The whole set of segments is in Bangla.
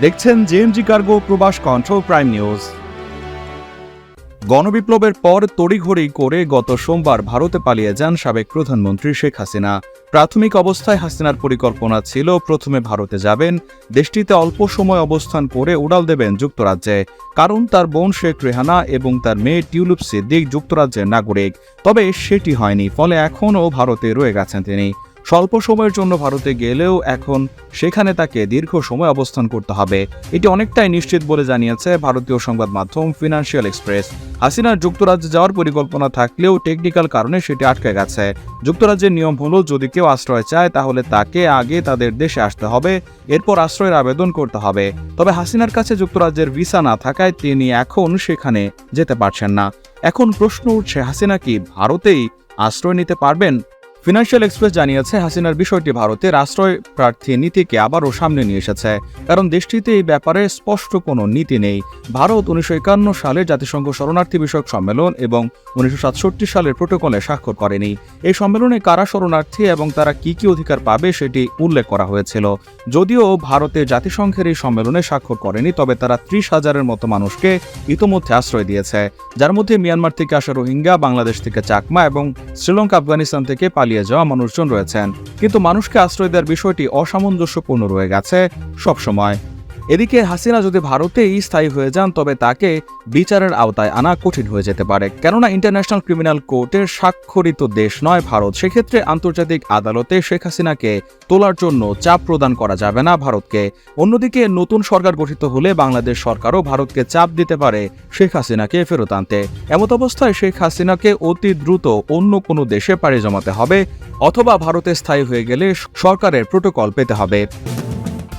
দেখছেন জেএমজি কার্গো প্রবাস কন্ট্রোল প্রাইম নিউজ গণবিপ্লবের পর তড়িঘড়ি করে গত সোমবার ভারতে পালিয়ে যান সাবেক প্রধানমন্ত্রী শেখ হাসিনা। প্রাথমিক অবস্থায় হাসিনার পরিকল্পনা ছিল, প্রথমে ভারতে যাবেন, দেশটিতে অল্প সময় অবস্থান করে উড়াল দেবেন যুক্তরাজ্যে। কারণ তার বোন শেখ রেহানা এবং তার মেয়ে টিউলিপ সিদ্দিক যুক্তরাজ্যের নাগরিক। তবে সেটি হয়নি, ফলে এখনও ভারতে রয়ে গেছেন তিনি। স্বল্প সময়ের জন্য ভারতে গেলেও এখন সেখানে তাকে দীর্ঘ সময় অবস্থান করতে হবে। এটি অনেকটাই নিশ্চিত বলে জানিয়েছে ভারতীয় সংবাদ মাধ্যম ফিনান্সিয়াল এক্সপ্রেস। হাসিনার যুক্তরাজ্যে যাওয়ার পরিকল্পনা থাকলেও টেকনিক্যাল কারণে সেটি আটকে গেছে। যুক্তরাজ্যের নিয়ম হলো, যদি কেউ আশ্রয় চায়, তাহলে তাকে আগে তাদের দেশে আসতে হবে, এরপর আশ্রয়ের আবেদন করতে হবে। তবে হাসিনার কাছে যুক্তরাজ্যের ভিসা না থাকায় তিনি এখন সেখানে যেতে পারছেন না। এখন প্রশ্ন উঠছে, হাসিনা কি ভারতেই আশ্রয় নিতে পারবেন? ফিনান্সিয়াল এক্সপ্রেস জানিয়েছে, হাসিনার বিষয়টি ভারতের আশ্রয় প্রার্থী নীতিকে আবারও সামনে নিয়ে এসেছে। কারণ দেশটিতে এই ব্যাপারে স্পষ্ট কোনো নীতি নেই। ভারত উনিশশো একান্ন সালে জাতিসংঘ শরণার্থী বিষয়ক সম্মেলন এবং উনিশশো সাতষট্টি সালের প্রোটোকলে স্বাক্ষর করেনি। এই সম্মেলনে কারা শরণার্থী এবং তারা কি কি অধিকার পাবে সেটি উল্লেখ করা হয়েছিল। যদিও ভারতে জাতিসংঘের এই সম্মেলনে স্বাক্ষর করেনি, তবে তারা ত্রিশ হাজারের মতো মানুষকে ইতোমধ্যে আশ্রয় দিয়েছে। যার মধ্যে মিয়ানমার থেকে আসা রোহিঙ্গা, বাংলাদেশ থেকে চাকমা এবং শ্রীলঙ্কা, আফগানিস্তান থেকে পালিয়ে যাওয়া মানুষজন রয়েছেন। কিন্তু মানুষকে আশ্রয় দেওয়ার বিষয়টি অসামঞ্জস্যপূর্ণ রয়ে গেছে সবসময়। এদিকে হাসিনা যদি ভারতেই স্থায়ী হয়ে যান, তবে তাকে বিচারের আওতায় আনা কঠিন হয়ে যেতে পারে। কেননা ইন্টারন্যাশনাল ক্রিমিনাল কোর্টের স্বাক্ষরিত দেশ নয় ভারত। সেক্ষেত্রে আন্তর্জাতিক আদালতে শেখ হাসিনাকে তোলার জন্য চাপ প্রদান করা যাবে না ভারতকে। অন্যদিকে নতুন সরকার গঠিত হলে বাংলাদেশ সরকারও ভারতকে চাপ দিতে পারে শেখ হাসিনাকে ফেরত আনতে। এমত অবস্থায় শেখ হাসিনাকে অতি দ্রুত অন্য কোনো দেশে পাড়ি জমাতে হবে, অথবা ভারতে স্থায়ী হয়ে গেলে সরকারের প্রোটোকল পেতে হবে।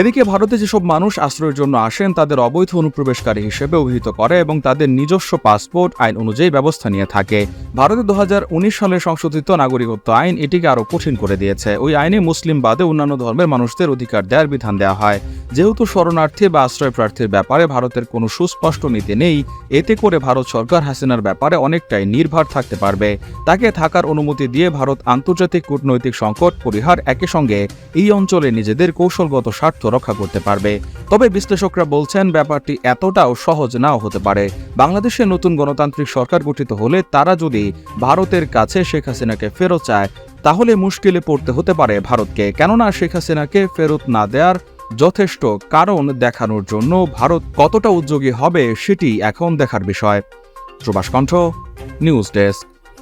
এদিকে ভারতে যেসব মানুষ আশ্রয়ের জন্য আসেন, তাদের অবৈধ অনুপ্রবেশকারী হিসেবে অভিহিত করে এবং তাদের নিজস্ব পাসপোর্ট, আইন অনুযায়ী ব্যবস্থা নিয়ে থাকে। ভারতে দুহাজার উনিশ সালে সংশোধিত নাগরিকত্ব আইন এটিকে আরও কঠিন করে দিয়েছে। ওই আইনে মুসলিম বাদে অন্যান্য ধর্মের মানুষদের অধিকার দেওয়ার বিধান দেওয়া হয়। যেহেতু শরণার্থী বা আশ্রয় প্রার্থীর ব্যাপারে ভারতের কোনো সুস্পষ্ট নীতি নেই, এতে করে ভারত সরকার হাসিনার ব্যাপারে অনেকটাই নির্ভর থাকতে পারবে। তাকে থাকার অনুমতি দিয়ে ভারত আন্তর্জাতিক কূটনৈতিক সংকট, পরিহার একই সঙ্গে এই অঞ্চলে নিজেদের কৌশলগত স্বার্থ রক্ষা করতে পারবে। তবে বিশ্লেষকরা বলছেন, ব্যাপারটি এতটাও সহজ নাও হতে পারে। বাংলাদেশে নতুন গণতান্ত্রিক সরকার গঠিত হলে তারা যদি ভারতের কাছে শেখ হাসিনাকে ফেরত চায়, তাহলে মুশকিলে পড়তে হতে পারে ভারতকে। কেননা শেখ হাসিনাকে ফেরত না দেওয়ার যথেষ্ট কারণ দেখানোর জন্য ভারত কতটা উদ্যোগী হবে সেটি এখন দেখার বিষয়। প্রবাস কণ্ঠ, নিউজ ডেস্ক।